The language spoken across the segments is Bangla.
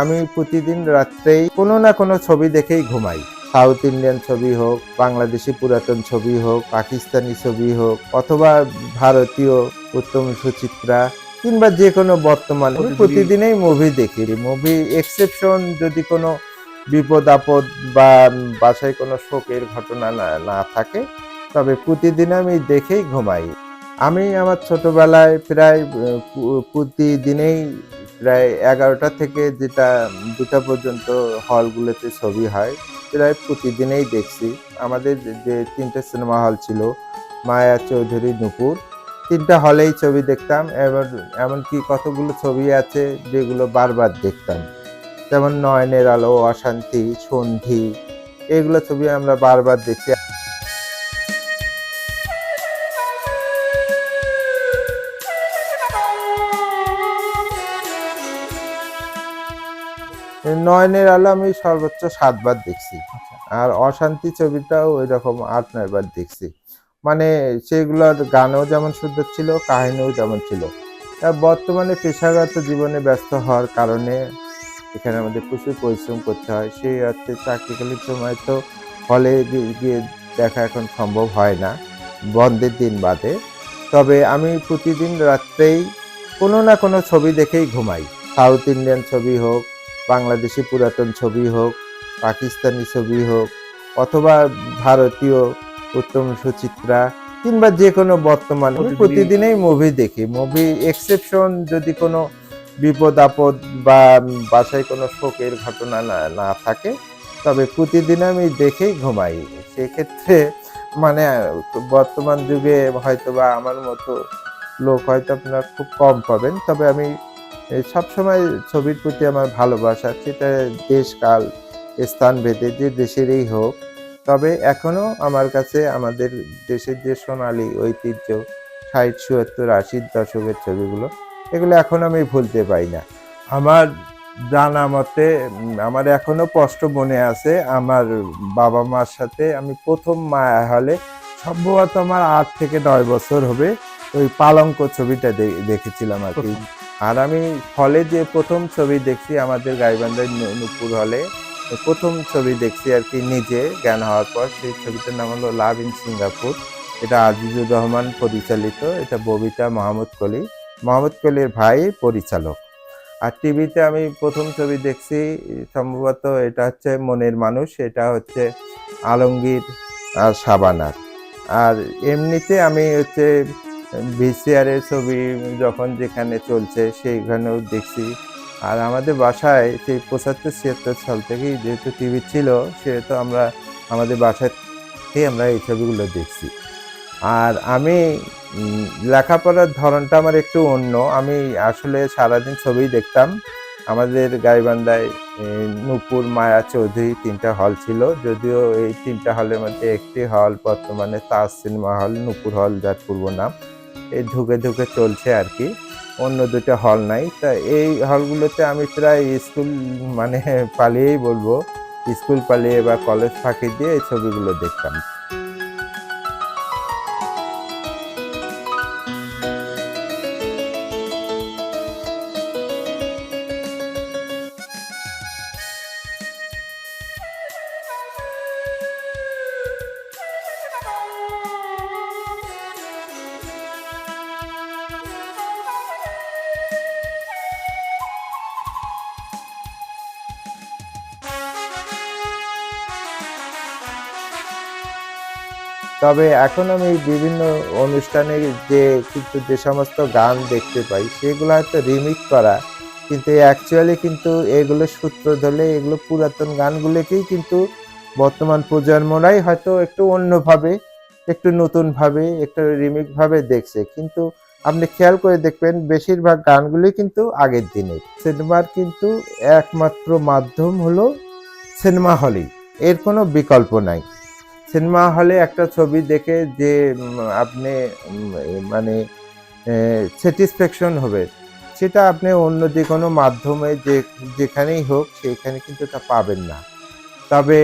আমি প্রতিদিন রাত্রেই কোনো না কোনো ছবি দেখেই ঘুমাই। সাউথ ইন্ডিয়ান ছবি হোক বাংলাদেশি পুরাতন ছবি হোক পাকিস্তানি ছবি হোক অথবা ভারতীয় উত্তম সুচিত্রা কিংবা যে কোনো বর্তমান প্রতিদিনই মুভি দেখি। মুভি এক্সেপশন যদি কোনো বিপদ আপদ বা বাসায় কোনো শোকের ঘটনা না না থাকে তবে প্রতিদিন আমি দেখেই ঘুমাই। আমি আমার ছোটবেলায় প্রায় প্রতিদিনেই প্রায় এগারোটা থেকে যেটা দুটা পর্যন্ত হলগুলোতে ছবি হয়, প্রায় প্রতিদিনেই দেখছি। আমাদের যে তিনটে সিনেমা হল ছিল, মায়া চৌধুরী, নুপুর, তিনটা হলেই ছবি দেখতাম। এবার এমনকি কতগুলো ছবি আছে যেগুলো বারবার দেখতাম। যেমন নয়নের আলো, অশান্তি, সন্ধি, এগুলো ছবি আমরা বারবার দেখছি নয়নের আলো আমি সর্বোচ্চ সাতবার দেখছি। আর অশান্তি ছবিটাও ওই রকম আট নয়বার দেখছি। মানে সেগুলোর গানও যেমন সুন্দর ছিল কাহিনীও যেমন ছিল। তা বর্তমানে পেশাগত জীবনে ব্যস্ত হওয়ার কারণে এখানে আমাদের প্রচুর পরিশ্রম করতে হয়। সেই অর্থে চাকরিকালীন সময় তো হলে গিয়ে দেখা এখন সম্ভব হয় না বন্ধের দিন বাদে। তবে আমি প্রতিদিন রাত্রেই কোনো না কোনো ছবি দেখেই ঘুমাই। সাউথ ইন্ডিয়ান ছবি হোক বাংলাদেশি পুরাতন ছবি হোক পাকিস্তানি ছবি হোক অথবা ভারতীয় উত্তম সুচিত্রা কিংবা যে কোনো বর্তমান প্রতিদিনই- মুভি দেখি। মুভি এক্সেপশন যদি কোনো বিপদ আপদ বা বাসায় কোনো শোকের ঘটনা না না থাকে তবে প্রতিদিন আমি দেখেই ঘুমাই। সেক্ষেত্রে মানে বর্তমান যুগে হয়তো বা আমার মতো লোক হয়তো আপনারা খুব কম পাবেন তবে আমি সবসময় ছবির প্রতি আমার ভালোবাসা, সেটা দেশকাল স্থান ভেদে যে দেশেরই হোক। তবে এখনও আমার কাছে আমাদের দেশের যে সোনালী ঐতিহ্য, ষাট, সত্তর, আশির দশকের ছবিগুলো, এগুলো এখন আমি ভুলতে পাই না। আমার জানা মতে, আমার এখনও স্পষ্ট মনে আছে, আমার বাবা মার সাথে আমি প্রথম মায়া হলে সম্ভবত আমার আট থেকে নয় বছর হবে, ওই পালঙ্ক ছবিটা দেখেছিলাম আর কি। আর আমি হলে যে প্রথম ছবি দেখছি আমাদের গাইবান্ধার নূপুর হলে প্রথম ছবি দেখছি আর কি নিজে জ্ঞান হওয়ার পর, সেই ছবিটার নাম হলো লাভ ইন সিঙ্গাপুর এটা আজিজুর রহমান পরিচালিত, এটা ববিতা মাহমুদ কলি। মাহমুদ কলির ভাই পরিচালক। আর টিভিতে আমি প্রথম ছবি দেখছি, সম্ভবত এটা হচ্ছে মনের মানুষ, এটা হচ্ছে আলমগীর আর সাবানার। আর এমনিতে আমি হচ্ছে ভিসিআরের ছবি যখন যেখানে চলছে, সেইখানেও দেখছি। আর আমাদের বাসায় সেই পঁচাত্তর ছিয়াত্তর সাল থেকেই যেহেতু টিভি ছিল, সেহেতু আমরা, আমাদের বাসাতেই আমরা এই ছবিগুলো দেখছি। আর আমি লেখাপড়ার ধরনটা আমার একটু অন্য। আমি আসলে সারাদিন ছবি দেখতাম। আমাদের গাইবান্ধায় নূপুর মায়া চৌধুরী তিনটা হল ছিল। যদিও এই তিনটা হলের মধ্যে একটি হল বর্তমানে তাজ সিনেমা হল, নূপুর হল যার পূর্ব নাম। এই ঢুকে ঢুকে চলছে আর কি। অন্য দুটো হল নাই। তা এই হলগুলোতে আমি প্রায় স্কুল মানে পালিয়েই বলব। স্কুল পালিয়ে বা কলেজ ফাঁকি দিয়ে এই ছবিগুলো দেখতাম। তবে এখন আমি বিভিন্ন অনুষ্ঠানে যে কিন্তু যে সমস্ত গান দেখতে পাই, সেগুলো হয়তো রিমিক করা, কিন্তু অ্যাকচুয়ালি কিন্তু এগুলো সূত্র ধরলে এগুলো পুরাতন গানগুলোকেই কিন্তু বর্তমান প্রজন্মরাই হয়তো একটু অন্যভাবে, একটু নতুনভাবে, একটু রিমিকভাবে দেখছে। কিন্তু আপনি খেয়াল করে দেখবেন, বেশিরভাগ গানগুলি কিন্তু আগের দিনে সিনেমার কিন্তু একমাত্র মাধ্যম হলো সিনেমা হলই। এর কোনো বিকল্প নাই। সিনেমা হলে একটা ছবি দেখে যে আপনি মানে স্যাটিসফ্যাকশন হবে। সেটা আপনি অন্য যে কোনো মাধ্যমে যে, যেখানেই হোক, সেখানে কিন্তু তা পাবেন না। তবে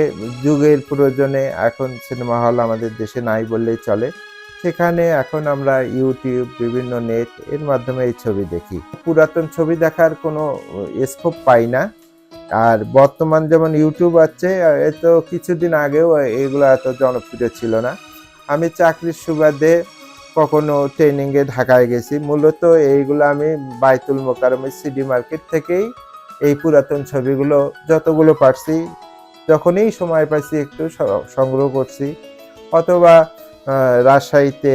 যুগের প্রয়োজনে এখন সিনেমা হল আমাদের দেশে নাই বললেই চলে। সেখানে এখন আমরা ইউটিউব, বিভিন্ন নেট, এর মাধ্যমে এই ছবি দেখি। পুরাতন ছবি দেখার কোনো স্কোপ পাই না। আর বর্তমান যেমন ইউটিউব আছে এ তো কিছুদিন আগেও এগুলো এত জনপ্রিয় ছিল না। আমি চাকরির সুবাদে কখনো ট্রেনিংয়ে ঢাকায় গেছি। মূলত এইগুলো আমি বাইতুল মোকারমের সিডি মার্কেট থেকেই এই পুরাতন ছবিগুলো যতগুলো পারছি, যখনই সময় পাইছি একটু সংগ্রহ করছি। অথবা রাজশাহীতে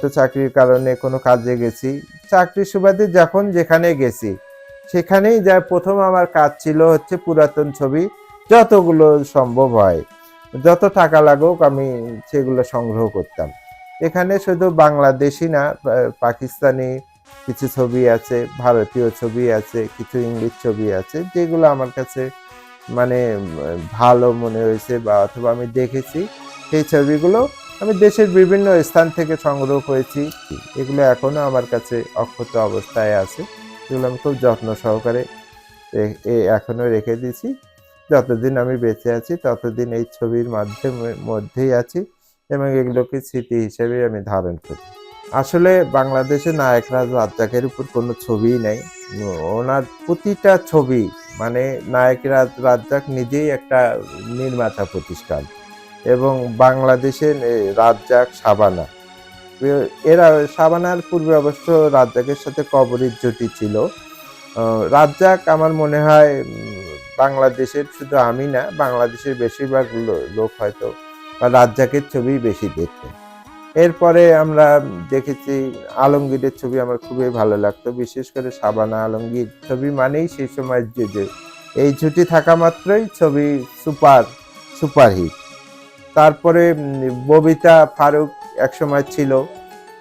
তো চাকরির কারণে কোনো কাজে গেছি। চাকরির সুবাদে যখন যেখানে গেছি সেখানেই যা প্রথম আমার কাজ ছিল হচ্ছে পুরাতন ছবি, যতগুলো সম্ভব হয়। যত টাকা লাগুক আমি সেগুলো সংগ্রহ করতাম। এখানে শুধু বাংলাদেশি না পাকিস্তানি কিছু ছবি আছে, ভারতীয় ছবি আছে, কিছু ইংলিশ ছবি আছে, যেগুলো আমার কাছে মানে ভালো মনে হয়েছে বা অথবা আমি দেখেছি। সেই ছবিগুলো আমি দেশের বিভিন্ন স্থান থেকে সংগ্রহ করেছি। এগুলো এখনও আমার কাছে অক্ষত অবস্থায় আছে। এগুলো আমি খুব যত্ন সহকারে রে- এ- এখনও রেখে দিয়েছি। যতদিন আমি বেঁচে আছি, ততদিন এই ছবির মাধ্যমে, মধ্যেই আছি এবং এগুলোকে স্মৃতি হিসেবে আমি ধারণ করি। আসলে বাংলাদেশে নায়ক রাজ রাজ্জাকের উপর কোনো ছবিই নেই। ওনার প্রতিটা ছবি মানে নায়ক রাজ রাজ্জাক নিজেই একটা নির্মাতা প্রতিষ্ঠান এবং বাংলাদেশের রাজ্জাক সাবানা। এরা সাবানার পূর্বে অবশ্য রাজ্জাকের সাথে কবরের জুটি ছিল। রাজ্জাক আমার মনে হয় বাংলাদেশের শুধু আমি না, বাংলাদেশের বেশিরভাগ লোক হয়তো বা রাজ্জাকের ছবি বেশি দেখতেন এরপরে আমরা দেখেছি, আলমগীরের ছবি আমার খুবই ভালো লাগতো, বিশেষ করে সাবানা আলমগীর ছবি মানেই সেই সময় যে এই ছুটি থাকা মাত্রই ছবি সুপার, সুপারহিট। তারপরে ববিতা ফারুক একসময় ছিল।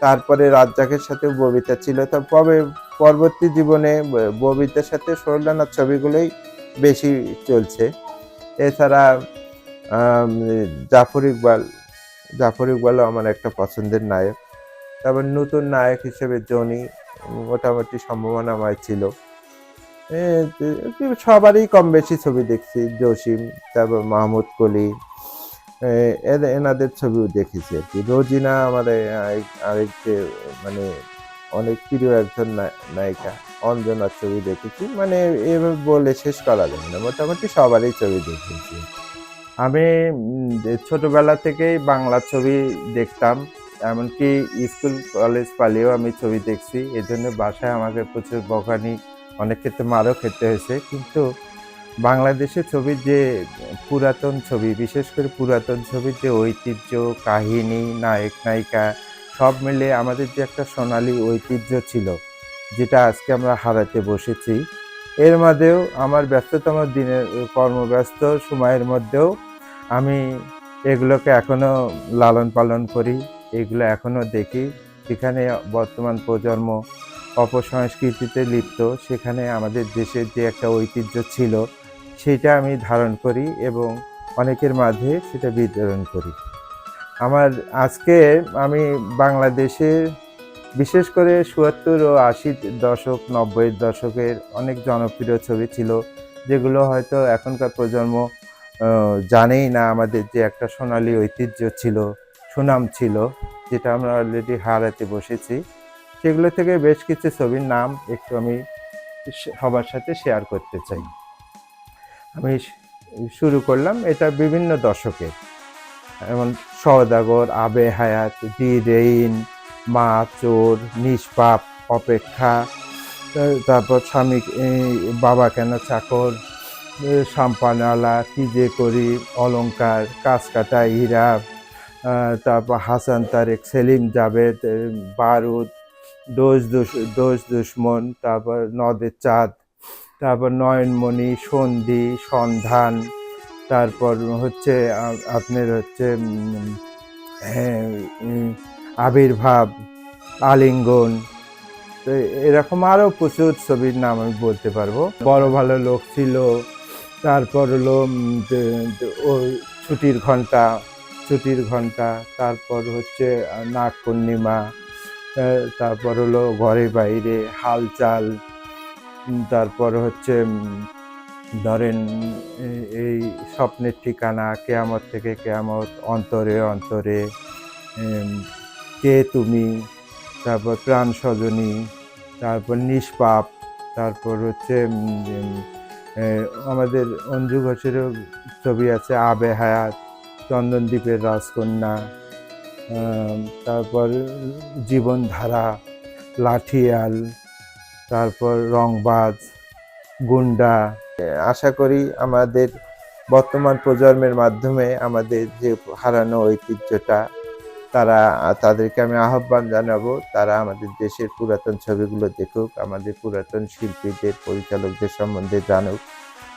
তারপরে রাজ্জাকের সাথেও ববিতা ছিল। তবে পরবর্তী জীবনে ববিতার সাথে সোহেলানার ছবিগুলোই বেশি চলছে। এছাড়া জাফর ইকবাল, জাফর ইকবালও আমার একটা পছন্দের নায়ক। তারপর নতুন নায়ক হিসেবে জনি, মোটামুটি সম্ভাবনাময় ছিল। সবারই কম বেশি ছবি দেখছি, জসিম, তারপর মাহমুদ কলি। এনাদের ছবিও দেখেছি আর কি। রোজিনা আমার এ- আরেক- যে মানে অনেক প্রিয় একজন নায়িকা। অঞ্জনার ছবি দেখেছি। মানে এভাবে বলে শেষ করা যাবে না। মোটামুটি সবারই ছবি দেখেছি। আমি ছোটবেলা থেকেই বাংলা ছবি দেখতাম, এমনকি স্কুল, কলেজ পালিয়েও আমি ছবি দেখছি। এজন্য বাসায় আমাকে প্রচুর বকানি, অনেক ক্ষেত্রে মারও খেতে হয়েছে। কিন্তু বাংলাদেশের ছবির যে পুরাতন ছবি, বিশেষ করে পুরাতন ছবির যে ঐতিহ্য, কাহিনী, নায়ক, নায়িকা, সব মিলে আমাদের যে একটা সোনালি ঐতিহ্য ছিল, যেটা আজকে আমরা হারাতে বসেছি। এর মধ্যেও আমার ব্যস্ততম দিনের কর্মব্যস্ত সময়ের মধ্যেও আমি এগুলোকে এখনও লালন পালন করি, এগুলো এখনও দেখি। যেখানে বর্তমান প্রজন্ম অপসংস্কৃতিতে লিপ্ত, সেখানে আমাদের দেশের যে একটা ঐতিহ্য ছিল সেটা আমি ধারণ করি এবং অনেকের মাঝে সেটা বিতরণ করি। আমার আজকে আমি বাংলাদেশের বিশেষ করে সুয়াত্তর ও আশি দশক, নব্বইয়ের দশকের অনেক জনপ্রিয় ছবি ছিল, যেগুলো হয়তো এখনকার প্রজন্ম জানেই না আমাদের যে একটা সোনালী ঐতিহ্য ছিল, সুনাম ছিল, যেটা আমরা অলরেডি হারাতে বসেছি। সেগুলো থেকে বেশ কিছু ছবির নাম একটু আমি সবার সাথে শেয়ার করতে চাই। আমি শুরু করলাম এটা বিভিন্ন দশকের। যেমন সওদাগর, আবে হায়াত দি রেইন মা, চোর, নিষ্পাপ, অপেক্ষা তারপর স্বামী বাবা কেন চাকর সাম্পানালা, কি যে করি, অলংকার কাঁচকাটা হীরা তারপর হাসান, তারেক, সেলিম, জাভেদ বারুদ, দোষ দুষ, দোষ দুশ্মন, তারপর নদের চাঁদ তারপর নয়নমণি, সন্ধি, সন্ধান, তারপর হচ্ছে আপনার হচ্ছে আবির্ভাব, আলিঙ্গন, তো এরকম আরও প্রচুর ছবির নাম আমি বলতে পারব। বড় ভালো লোক ছিল, তারপর হলো ও ছুটির ঘণ্টা ছুটির ঘণ্টা তারপর হচ্ছে নাগ পূর্ণিমা তারপর হলো ঘরে বাইরে, হালচাল তারপর হচ্ছে ধরেন এই স্বপ্নের ঠিকানা, কেয়ামত থেকে কেয়ামত, অন্তরে অন্তরে কে তুমি, তারপর প্রাণ সজনী, তারপর নিষ্পাপ, তারপর হচ্ছে আমাদের অঞ্জু ঘোষেরও ছবি আছে, আবে হায়াত চন্দনদ্বীপের রাজকন্যা তারপর জীবনধারা, লাঠিয়াল তারপর রংবাজ, গুন্ডা। আশা করি আমাদের বর্তমান প্রজন্মের মাধ্যমে আমাদের যে হারানো ঐতিহ্যটা, তারা, তাদেরকে আমি আহ্বান জানাব, তারা আমাদের দেশের পুরাতন ছবিগুলো দেখুক, আমাদের পুরাতন শিল্পীদের, পরিচালকদের সম্বন্ধে জানুক,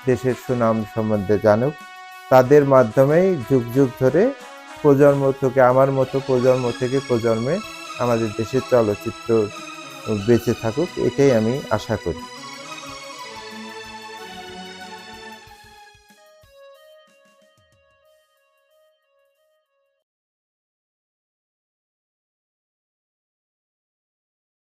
দেশের সুনাম সম্বন্ধে জানুক। তাদের মাধ্যমেই যুগ যুগ ধরে প্রজন্ম থেকে, আমার মতো প্রজন্ম থেকে প্রজন্মে আমাদের দেশের চলচ্চিত্র বেঁচে থাকুক এটাই আমি আশা করি।